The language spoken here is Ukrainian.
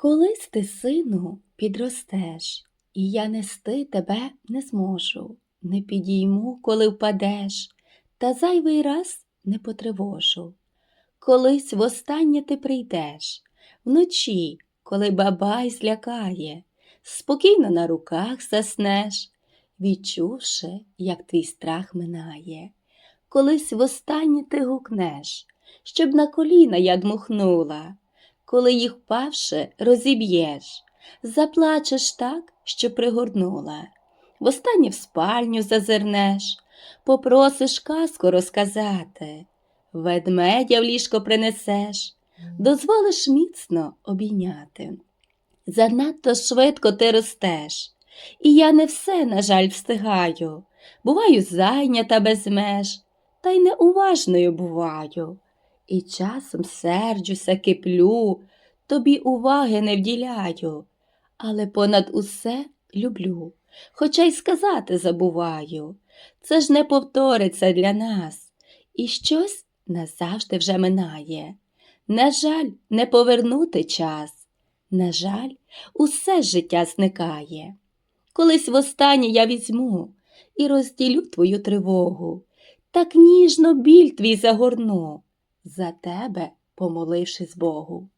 Колись ти, сину, підростеш, і я нести тебе не зможу, не підійму, коли впадеш, та зайвий раз не потривожу. Колись востаннє ти прийдеш, вночі, коли бабай злякає, спокійно на руках заснеш, відчувши, як твій страх минає. Колись востаннє ти гукнеш, щоб на коліна я дмухнула, коли їх впавши, розіб'єш, заплачеш так, що пригорнула. Востаннє в спальню зазирнеш, попросиш казку розказати, ведмедя в ліжко принесеш, дозволиш міцно обійняти. Занадто швидко ти ростеш, і я не все, на жаль, встигаю. Буваю зайнята без меж, та й неуважною буваю. І часом серджуся, киплю, тобі уваги не вділяю, але понад усе люблю, хоча й сказати забуваю. Це ж не повториться для нас, і щось назавжди вже минає. На жаль, не повернути час. На жаль, усе життя зникає. Колись востаннє я візьму і розділю твою тривогу, так ніжно біль твій загорну, за тебе помолившись Богу.